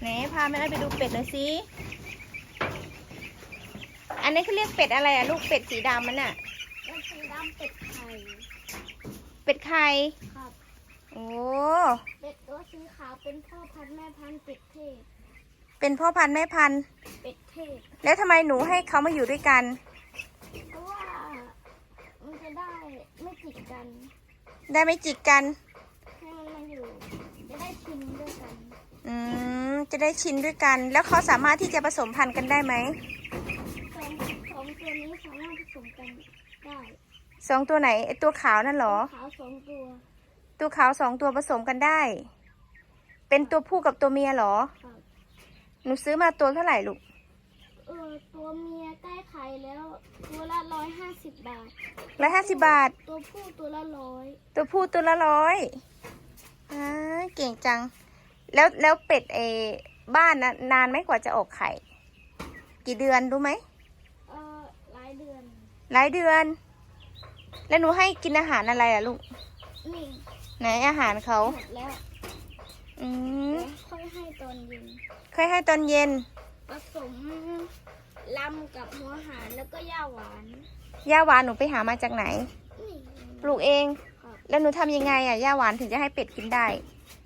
ไหนพาแม่อ้อยไปดูเป็ดหน่อยสิ อันนี้เขาเรียกเป็ดอะไรอะลูกเป็ดสีดำมันอะเป็นสีดำเป็ดไข่เป็ดไข่ครับ โอ้ เป็ดตัวสีขาวเป็นพ่อพันธุ์แม่พันธุ์เป็ดเทศเป็นพ่อพันธุ์แม่พันธุ์ เป็ดเทศแล้วทำไมหนูให้เขามาอยู่ด้วยกัน เพราะว่ามันจะได้ไม่ติดกัน ได้ไม่จิกกัน ให้มันมาอยู่ จะได้ชิมด้วยกัน อืม จะได้ชินด้วยกัน แล้วเขาสามารถที่จะผสมพันธุ์กันได้ไหมสองสองตัวนี้สามารถผสมกันได้สองตัวไหนไอตัวขาวนั่นเหรอ ขาวสองตัวตัวขาวสองตัวผสมกันได้ เป็นตัวผู้กับตัวเมียเหรอ ครับหนูซื้อมาตัวเท่าไหร่ลูก เออตัวเมียใกล้ไข่แล้ว ตัวละร้อยห้าสิบบาท ร้อยห้าสิบบาท ตัวผู้ตัวละร้อยตัวผู้ตัวละร้อยอ่าเก่งจัง แล้วแล้วเป็ดเอบ้านนะนานไหมกว่าจะออกไข่ กี่เดือนรู้ไหมเออหลายเดือน หลายเดือน แล้วหนูให้กินอาหารอะไรล่ะลูกนี่ไหนอาหารเขาหมดแล้วอืมเดี๋ยวค่อยให้ตอนเย็นเคยให้ตอนเย็นผสมลำกับหัวหารแล้วก็ย่าหวานย่าหวานหนูไปหามาจากไหน นี่ปลูกเองครับแล้วหนูทำยังไงอะย่าหวานถึงจะให้เป็ดกินได้สับเอา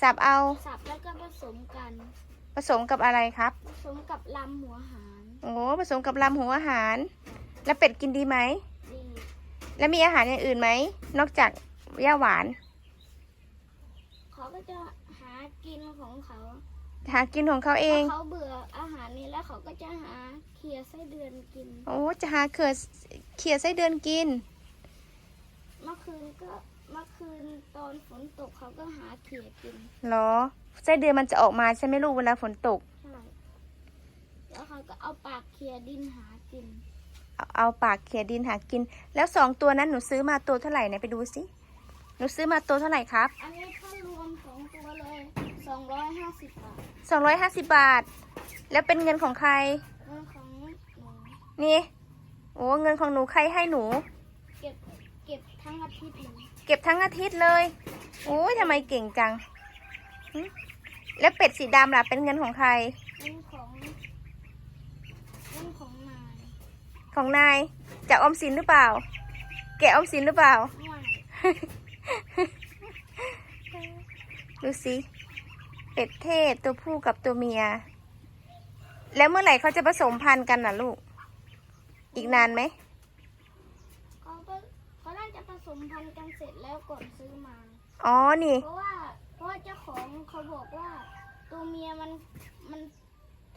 สับเอาสับแล้วก็ผสมกัน ผสมกับอะไรครับ ผสมกับลำหัวหารโอ้ผสมกับลำหัวอาหาร แล้วเป็ดกินดีไหมดีแล้วมีอาหารอย่างอื่นไหมนอกจากย่าหวาน เขาก็จะหากินของเขาหากินของเขาเองถ้าเขาเบื่ออาหารนี้แล้วเขาก็จะหาเคลียร์ไส้เดือนกินโอ้จะหาเขือเขียดไส้เดือนกินเมื่อคืนก็เมื่อคืนตอนฝนตกเขาก็หาเขียกินเหรอไส้เดือนมันจะออกมาใช่ไหมลูกเวลาฝนตก ใช่แล้วเขาก็เอาปากเคลียดินหากิน เอาเอาปากเขียดินหากิน แล้วสองตัวนั้นหนูซื้อมาตัวเท่าไหร่ไหนไปดูสิหนูซื้อมาตัวเท่าไหร่ครับ อันนี้ถ้ารวมสองตัวเลยสองร้อยห้าสิบบาทสองร้อยห้าสิบบาท แล้วเป็นเงินของใคร เงินของหนูนี่โอ้เงินของหนูใครให้หนู เก็บเก็บทั้งอาทิตย์เลย เก็บทั้งอาทิตย์เลยโอ้ยทำไมเก่งจัง แล้วเป็ดสีดำล่ะ เป็นเงินของใครเงินของเงินของนาย ของนาย จากอมสินหรือเปล่า แกะออมสินหรือเปล่า ดูสิ เป็ดเทศตัวผู้กับตัวเมีย แล้วเมื่อไหร่เขาจะผสมพันธุ์กันน่ะลูก อีกนานไหม เขาก็เขาน่าจะผ สมพันธุ์กันเสร็จแล้วก่อนซื้อมา อ๋อ นี่ เพราะว่าเพราะว่าเจ้าของเขาบอกว่า ตัวเมียมันมัน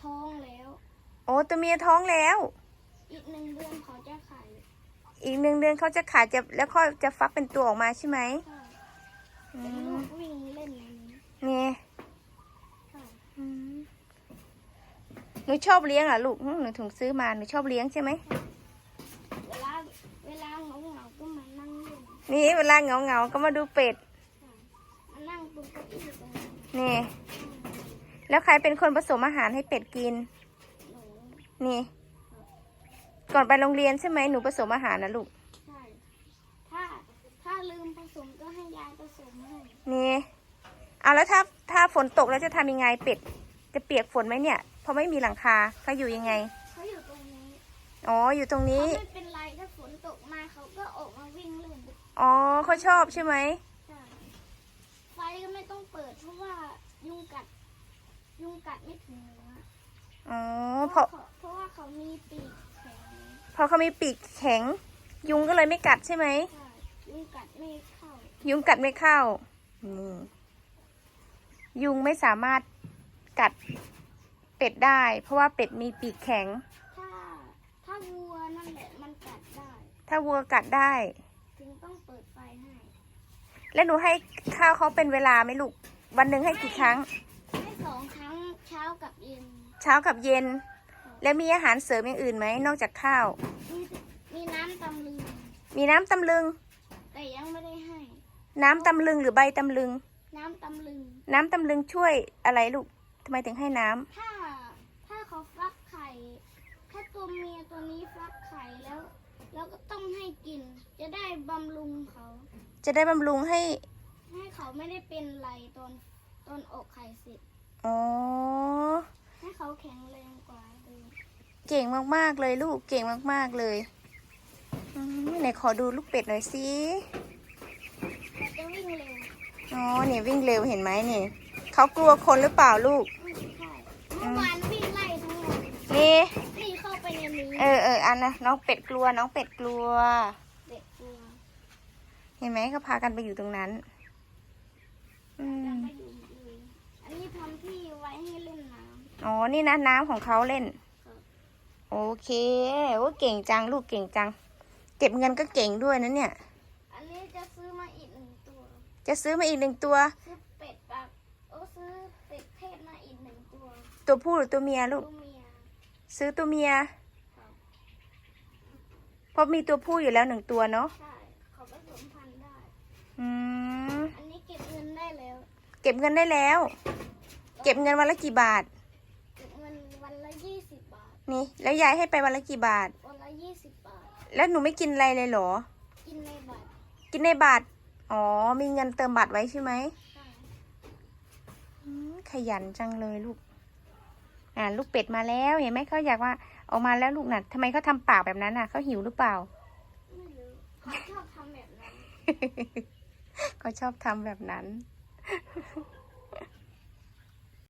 ท้องแล้ว โอ้ตัวเมียท้องแล้ว อีกหนึ่งเดือนเขาจะไข่อีกหนึ่งเดือนเขาจะขาดจะแล้วค่อยจะฟักเป็นตัวออกมาใช่ไหมใช่อืเป็นมลูกวิ่งเล่นในนี้นี่ใช่อืมหนูชอบเลี้ยงเหรอลูกหึหนูถึงซื้อมาหนูชอบเลี้ยงใช่ไหมเวลาเวลาเหงาเหงาๆก็มานั่งเล่ นนี่เวลาเหงาเหงาๆก็มาดูเป็ดใช่มานั่งบนเก้าอี้ตรงนี้นี่ แล้วใครเป็นคนผสมอาหารให้เป็ดกิน หนูนี่ ก่อนไปโรงเรียนใช่ไหมหนูผสมอาหารนะลูก ใช่ ถ้า ถ้าลืมผสมก็ให้ยายผสมให้นี่เอาแล้วถ้าถ้าฝนตกแล้วจะทำยังไงเป็ด จะเปียกฝนไหมเนี่ย เพราะไม่มีหลังคาเขาอยู่ยังไง เขาอยู่ตรงนี้อ๋อ อยู่ตรงเขานี้ ไม่เป็นไรถ้าฝนตกมาเขาก็ออกมาวิ่งเล่น อ๋อเขาชอบใช่ไหมใช่ไฟก็ไม่ต้องเปิดเพราะว่ายุงกัด ยุงกัดไม่ถึงเนื้ออ๋อเพเพราะราะเพราะว่าเขามีปีกแข็งเพราะเขามีปีกแข็ง ยุงก็เลยไม่กัดใช่ไหมใช่ยุงกัดไม่เข้า ยุงกัดไม่เข้านี่ยุงไม่สามารถกัดเป็ดได้ เพราะว่าเป็ดมีปีกแข็ง ถ้าถ้าวัวนั่นแหละมันกัดได้ ถ้าวัวกัดได้ ถึงต้องเปิดไฟให้ แล้วหนูให้ข้าวเขาเป็นเวลาไหมลูก วันหนึ่งให้กี่ครั้ง ให้สองครั้งเช้ากับเย็น เช้ากับเย็น แล้วมีอาหารเสริมอย่างอื่นไหมนอกจากข้าว มีมีน้ำตำลึง มีน้ำตำลึง แต่ยังไม่ได้ให้ น้ำตำลึงหรือใบตำลึง น้ำตำลึง น้ำตำลึงช่วยอะไรลูกทำไมถึงให้น้ำถ้าถ้าเขาฟักไข่ ถ้าตัวเมียตัวนี้ฟักไข่ แล้วแล้วก็ต้องให้กิน จะได้บำรุงเขา จะได้บำรุงให้ ให้เขาไม่ได้เป็นไรตอนตอนออกไข่เสร็จอ๋อ ให้เขาแข็งแรงกว่าเดิมเก่งมากๆเลยลูก เก่งมากๆเลยอืมไหนขอดูลูกเป็ดหน่อยสิเราจะวิ่งเร็วอ๋อ เนี่ยวิ่งเร็วเห็นไหมเนี่ยเขากลัวคนหรือเปล่าลูก ไม่ใช่เมื่อวานวิ่งไล่ทั้งวัน นี่ นี่เข้าไปในนี้ เออเอออันนะน้องเป็ดกลัวน้องเป็ดกลัวเด็กกลัวเห็นไหมเขาพากันไปอยู่ตรงนั้น อืจะมไปอยู่เลยอันนี้ทำที่ไว้ให้เล่นน้อ๋อ นี่นะน้ำของเขาเล่นครับโอเคโอ้เก่งจังลูกเก่งจัง เก็บเงินก็เก่งด้วยนะเนี่ยำอันนี้จะซื้อมาอีกหนึ่งตัว จะซื้อมาอีกหนึ่งตัว ซื้อเป็ดปากโอ้ซื้อเป็ดเทศมาอีกหนึ่งตัวตัวผู้หรือตัวเมียลูก ตัวเมีย ซื้อตัวเมียค รับเพราะมีตัวผู้อยู่แล้วหนึ่งตัวเนาะใช่เขาผสมพันธุ์ได้ อืม อันนี้เก็บเงินได้แล้ว เก็บเงินได้แล้ว เก็บเงินวันละกี่บาท เก็บเงินวันละยี่สิบบาท นี่ แล้วยายให้ไปวันละกี่บาท วันละยี่สิบบาท แล้วหนูไม่กินอะไรเลยเหรอ กินในบัตรกินในบัตรอ๋อ มีเงินเติมบัตรไว้ใช่ไหมใช่ อืมขยันจังเลยลูก อ่าลูกเป็ดมาแล้วเห็นไหมเขาอยากว่าออกมาแล้วลูกน่ะทำไมเขาทำปากแบบนั้นน่ะเขาหิวหรือเปล่าไม่รู้เขาชอบทำแบบนั้นเขาชอบทำแบบนั้น